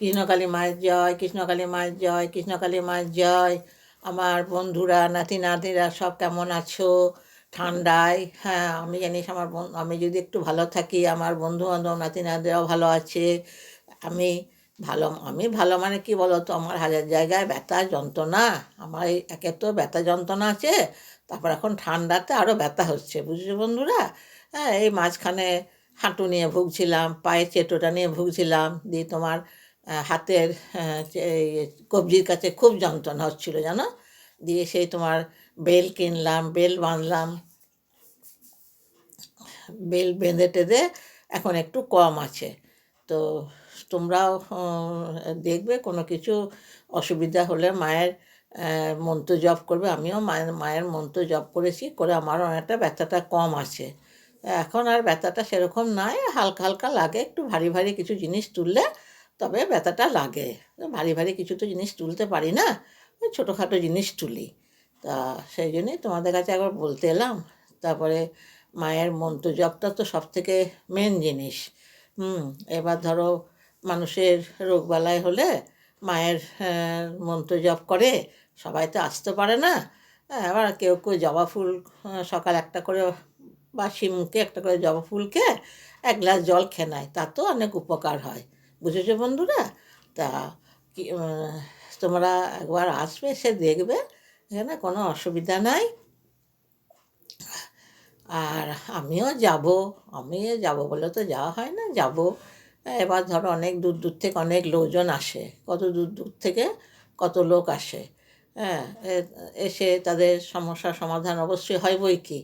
কৃষ্ণকালী মায়ের জয় কৃষ্ণকালী মায়ের জয় কৃষ্ণকালী মায়ের জয়। আমার বন্ধুরা, নাতি নাতিরা সব কেমন আছো? ঠান্ডায় হ্যাঁ আমি জানিস আমার আমি যদি একটু ভালো থাকি, আমার বন্ধু বান্ধব নাতি নাতিরাও ভালো আছে। আমি ভালো আমি ভালো মানে কি বলো তো আমার হাজার জায়গায় ব্যথা, যন্ত্রণা। আমার এই একে তো ব্যথা, যন্ত্রণা আছে, তারপর এখন ঠান্ডাতে আরও ব্যথা হচ্ছে, বুঝছ বন্ধুরা? হ্যাঁ এই মাঝখানে হাঁটু নিয়ে ভুগছিলাম, পায়ের চেটোটা নিয়ে ভুগছিলাম, দিয়ে তোমার হাতের কবজির কাছে খুব যন্ত্রণা হচ্ছিল, জানো? দিয়ে সেই তোমার বেল কিনলাম, বেল বাঁধলাম। বেল বেঁধে টেঁধে এখন একটু কম আছে। তো তোমরাও দেখবে কোনো কিছু অসুবিধা হলে মায়ের মন্ত্র জপ করবে। আমিও মায়ের মায়ের মন্ত্র জপ করেছি, করে আমারও অনেকটা ব্যথাটা কম আছে। এখন আর ব্যথাটা সেরকম নাই, হালকা হালকা লাগে, একটু ভারী ভারী কিছু জিনিস তুললে তবে ব্যথাটা লাগে। ভারী ভারী কিছু তো জিনিস তুলতে পারি না ওই ছোটোখাটো জিনিস তুলি। তা সেই জন্যই তোমাদের কাছে একবার বলতে এলাম। তারপরে মায়ের মন্ত্র জপটা তো সব থেকে মেন জিনিস। হুম এবার ধরো মানুষের রোগবালাই হলে মায়ের আহ, মন্ত্র জপ করে সবাই তো আসতে পারে না। হ্যাঁ, এবার কেউ কেউ জবা ফুল সকাল একটা করে বা শিমকে একটা করে জবা ফুলকে এক গ্লাস জল খেয়ে নেয় তাতেও অনেক উপকার হয়। বুঝেছ বন্ধুরা? তা কি তোমরা একবার আসবে সে দেখবে, এখানে কোনো অসুবিধা নাই। আর আমিও যাব আমিও যাব বলে তো যাওয়া হয় না, যাব। এবার ধরো অনেক দূর দূর থেকে অনেক লোকজন আসে। কত দূর দূর থেকে কত লোক আসে? হ্যাঁ এসে তাদের সমস্যার সমাধান অবশ্যই হয় বই কি?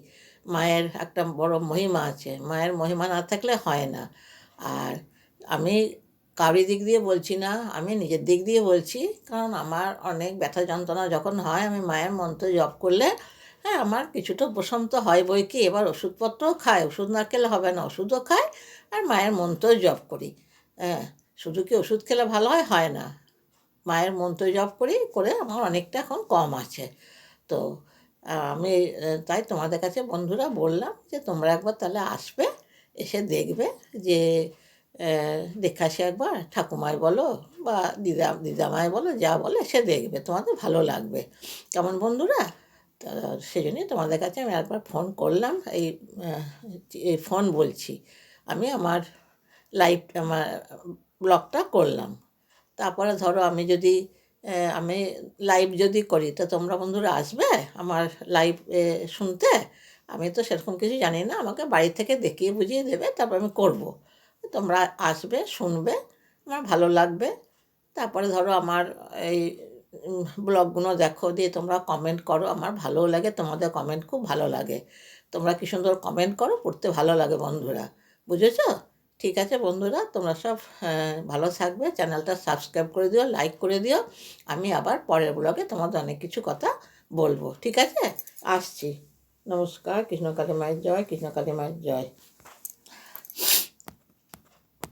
মায়ের একটা বড় মহিমা আছে। মায়ের মহিমা না থাকলে হয় না। আর আমি কারি দিক দিয়ে বলছি না আমি নিজের দিক দিয়ে বলছি, কারণ আমার অনেক ব্যথা যন্ত্রণা যখন হয় আমি মায়ের মন্ত্র জপ করলে হ্যাঁ আমার কিছুটা উপশম তো হয় বই কি, এবার ওষুধপত্রও খাই, ওষুধ না খেলে হবে না, ওষুধও খাই আর মায়ের মন্ত্র জপ করি। হ্যাঁ শুধু কি ওষুধ খেলে ভালো হয়? হয় না। মায়ের মন্ত্র জপ করি, করে আমার অনেকটা এখন কম আছে। তো আমি তাই তোমাদের কাছে বন্ধুরা বললাম যে তোমরা একবার তাহলে আসবে, এসে দেখবে যে দেখে আসে একবার ঠাকুমায় বলো বা দিদা দিদামায় বলো, যা বলে সে দেখবে, তোমাদের ভালো লাগবে। কেমন বন্ধুরা? সেই জন্যই তোমাদের কাছে আমি একবার ফোন করলাম, এই এই ফোন বলছি। আমি আমার লাইভ আমার ব্লগটা করলাম। তারপরে ধরো আমি যদি আমি লাইভ যদি করি, তো তোমরা বন্ধুরা আসবে আমার লাইভ শুনতে? আমি তো সেরকম কিছু জানি না, আমাকে বাড়ি থেকে দেখিয়ে বুঝিয়ে দেবে, তারপর আমি করব। তোমরা আসবে শুনবে আমার ভালো লাগবে। তারপরে ধরো আমার এই ব্লগগুলো দেখো দিয়ে তোমরা কমেন্ট করো আমার ভালোও লাগে তোমাদের কমেন্ট খুব ভালো লাগে। তোমরা কি সুন্দর কমেন্ট করো পড়তে ভালো লাগে বন্ধুরা বুঝেছ? ঠিক আছে বন্ধুরা তোমরা সব আহ, ভালো থাকবে চ্যানেলটা সাবস্ক্রাইব করে দিও লাইক করে দিও। আমি আবার পরের ব্লগে তোমাদের অনেক কিছু কথা বলব ঠিক আছে? আসছি। নমস্কার কৃষ্ণকালী মায়ের জয় কৃষ্ণকালী মায়ের জয়।